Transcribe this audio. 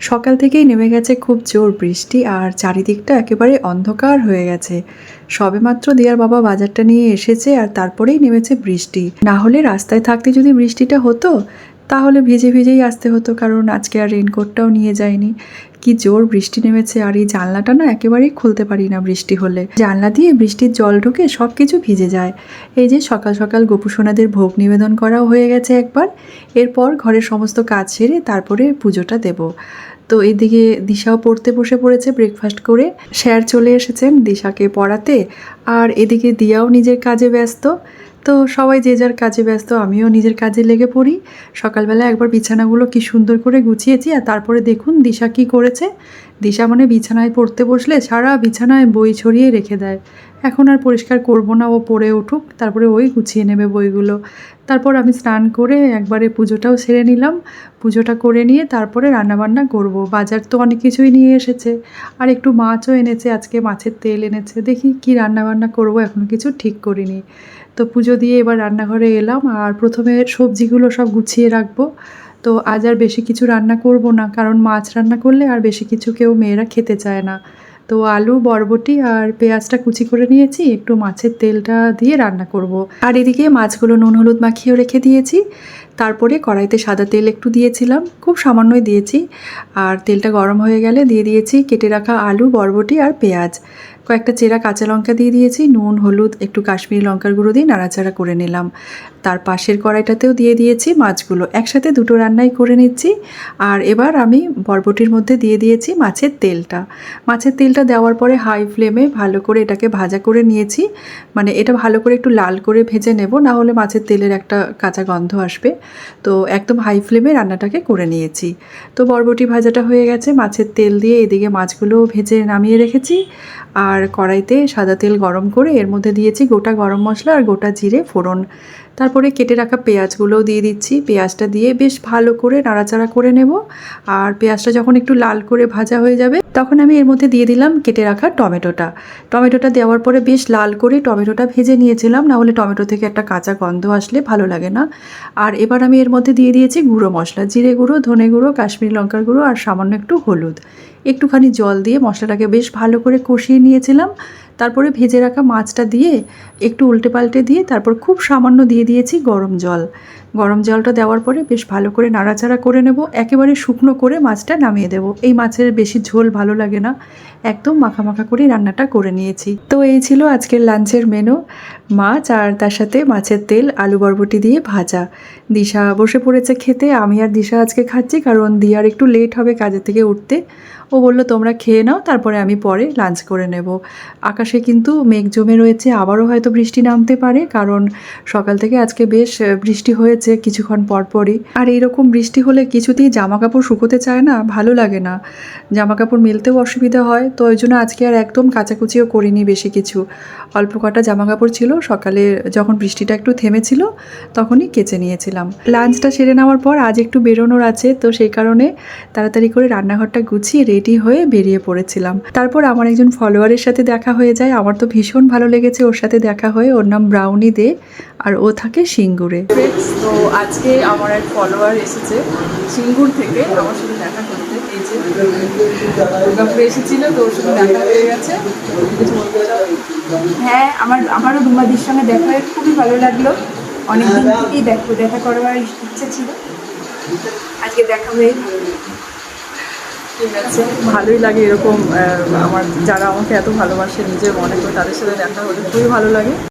সকাল থেকেই নেমে গেছে খুব জোর বৃষ্টি আর চারিদিকটা একেবারে অন্ধকার হয়ে গেছে। সবেমাত্র দিয়ার বাবা বাজারটা নিয়ে এসেছে আর তারপরেই নেমেছে বৃষ্টি। না হলে রাস্তায় থাকতে যদি বৃষ্টিটা হতো, তাহলে ভিজে ভিজেই আসতে হতো কারণ আজকে আর রেনকোটটাও নিয়ে যায়নি। কি জোর বৃষ্টি নেমেছে আর এই জানলাটা না একেবারেই খুলতে পারি না বৃষ্টি হলে। জানলা দিয়ে বৃষ্টির জল ঢুকে সব কিছু ভিজে যায়। এই যে সকাল সকাল গোপুসোনাদের ভোগ নিবেদন করাও হয়ে গেছে একবার। এরপর ঘরের সমস্ত কাজ সেরে তারপরে পুজোটা দেব। তো এদিকে দিশাও পড়তে বসে পড়েছে ব্রেকফাস্ট করে। স্যার চলে এসেছেন দিশাকে পড়াতে। আর এদিকে দিয়াও নিজের কাজে ব্যস্ত। তো সবাই যে যার কাজে ব্যস্ত, আমিও নিজের কাজে লেগে পড়ি। সকালবেলা একবার বিছানাগুলো কি সুন্দর করে গুছিয়েছি, আর তারপরে দেখুন দিশা কি করেছে। দিশা মানে বিছানায় পড়তে বসলে সারা বিছানায় বই ছড়িয়ে রেখে দেয়। এখন আর পরিষ্কার করব না, ও পড়ে উঠুক, তারপরে ওই গুছিয়ে নেবে বইগুলো। তারপর আমি স্নান করে একবারে পুজোটাও সেরে নিলাম। পুজোটা করে নিয়ে তারপরে রান্নাবান্না করব। বাজার তো অনেক কিছুই নিয়ে এসেছে। আর একটু মাছও এনেছে, আজকে মাছের তেল এনেছে। দেখি কি রান্নাবান্না করব এখনও কিছু ঠিক করিনি। তো পুজো দিয়ে এবার রান্নাঘরে এলাম। আর প্রথমে সবজিগুলো সব গুছিয়ে রাখব। তো আজ আর বেশি কিছু রান্না করব না, কারণ মাছ রান্না করলে আর বেশি কিছু কেউ মেয়েরা খেতে চায় না তো আলু, বরবটি আর পেঁয়াজটা কুচি করে নিয়েছি, একটু মাছের তেলটা দিয়ে রান্না করব। আর এদিকে মাছগুলো নুন, হলুদ মাখিয়েও রেখে দিয়েছি তারপরে কড়াইতে সাদা তেল একটু দিয়েছিলাম, খুব সামান্যই দিয়েছি। আর তেলটা গরম হয়ে গেলে দিয়ে দিয়েছি কেটে রাখা আলু, বরবটি আর পেঁয়াজ। কয়েকটা চেরা কাঁচা লঙ্কা দিয়ে দিয়েছি, নুন, হলুদ, একটু কাশ্মীরি লঙ্কার গুঁড়ো দিয়ে নাড়াচাড়া করে নিলাম। তার পাশের কড়াইটাতেও দিয়ে দিয়েছি মাছগুলো। একসাথে দুটো রান্নাই করে নিচ্ছি। আর এবার আমি বরবটির মধ্যে দিয়ে দিয়েছি মাছের তেলটা। মাছের তেলটা দেওয়ার পরে হাই ফ্লেমে ভালো করে এটাকে ভাজা করে নিয়েছি। মানে এটা ভালো করে একটু লাল করে ভেজে নেব, না হলে মাছের তেলের একটা কাঁচা গন্ধ আসবে। তো একদম হাই ফ্লেমে রান্নাটাকে করে নিয়েছি। তো বরবটি ভাজাটা হয়ে গেছে, মাছের তেল দিয়ে এদিকে মাছগুলো ভেজে নামিয়ে রেখেছি। আর কড়াইতে সাদা তেল গরম করে এর মধ্যে দিয়েছি গোটা গরম মশলা আর গোটা জিরে ফোড়ন। তারপরে কেটে রাখা পেঁয়াজগুলোও দিয়ে দিচ্ছি। পেঁয়াজটা দিয়ে বেশ ভালো করে নাড়াচাড়া করে নেব। আর পেঁয়াজটা যখন একটু লাল করে ভাজা হয়ে যাবে, তখন আমি এর মধ্যে দিয়ে দিলাম কেটে রাখা টমেটোটা। টমেটোটা দেওয়ার পরে বেশ লাল করে টমেটোটা ভেজে নিয়েছিলাম, না হলে টমেটো থেকে একটা কাঁচা গন্ধ আসলে ভালো লাগে না। আর এবার আমি এর মধ্যে দিয়ে দিয়েছি গুঁড়ো মশলা, জিরে গুঁড়ো, ধনে গুঁড়ো, কাশ্মীরি লঙ্কার গুঁড়ো আর সামান্য একটু হলুদ। একটুখানি জল দিয়ে মশলাটাকে বেশ ভালো করে কষিয়ে নিয়েছিলাম। তারপরে ভেজে রাখা মাছটা দিয়ে একটু উল্টে পাল্টে দিয়ে তারপর খুব সামান্য দিয়ে দিয়েছি গরম জল। গরম জলটা দেওয়ার পরে বেশ ভালো করে নাড়াচাড়া করে নেব, একেবারে শুকনো করে মাছটা নামিয়ে দেব। এই মাছের বেশি ঝোল ভালো লাগে না। একদম মাখা মাখা করে রান্নাটা করে নিয়েছি। তো এই ছিল আজকের লাঞ্চের মেনু। মাছ আর তার সাথে মাছের তেল, আলু বরবটি দিয়ে ভাজা। দিশা বসে পড়েছে খেতে। আমি আর দিশা আজকে খাচ্ছি কারণ দিয়ার একটু লেট হবে কাজের থেকে উঠতে। ও বলল, তোমরা খেয়ে নাও, তারপরে আমি পরে লাঞ্চ করে নেব। আকাশে কিন্তু মেঘ জমে রয়েছে, আবারও হয়তো বৃষ্টি নামতে পারে, কারণ সকাল থেকে আজকে বেশ বৃষ্টি হয়েছে কিছুক্ষণ পরপরই আর এইরকম বৃষ্টি হলে কিছুতেই জামা কাপড় শুকোতে চায় না, ভালো লাগে না। জামা কাপড় মেলতেও অসুবিধা হয়, তো ওই জন্য আজকে আর একদম কাচাকুচিও করিনি বেশি কিছু। অল্প কটা জামা কাপড় ছিল, সকালে যখন বৃষ্টিটা একটু থেমেছিল, তখনই কেচে নিয়েছিলাম। লাঞ্চটা সেরে নেওয়ার পর আজ একটু বেরোনোর আছে, তো সেই কারণে তাড়াতাড়ি করে রান্নাঘরটা গুছিয়ে রেডি হয়ে বেরিয়ে পড়েছিলাম। তারপর আমার একজন ফলোয়ারের সাথে দেখা হয়ে যায়। আমার তো ভীষণ ভালো লেগেছে ওর সাথে দেখা হয়ে। ওর নাম ব্রাউনি দে আর ও থাকে সিঙ্গুরে। তো আজকে আমার এক ফলোয়ার এসেছে সিঙ্গুর থেকে আমার সাথে দেখা করতে। তো দেখা হয়ে গেছে? হ্যাঁ আমার, আমারও তোমাদের সঙ্গে দেখা হয়ে খুবই ভালো লাগল। অনেকদিন থেকেই দেখো, দেখা করবার ইচ্ছে ছিল। আজকে দেখা হয়ে ভালো। আছে ভালোই লাগে এরকম আমার, যারা আমাকে এত ভালোবাসে, নিজের মনে করে তাদের সাথে দেখা হলে খুবই ভালো লাগে।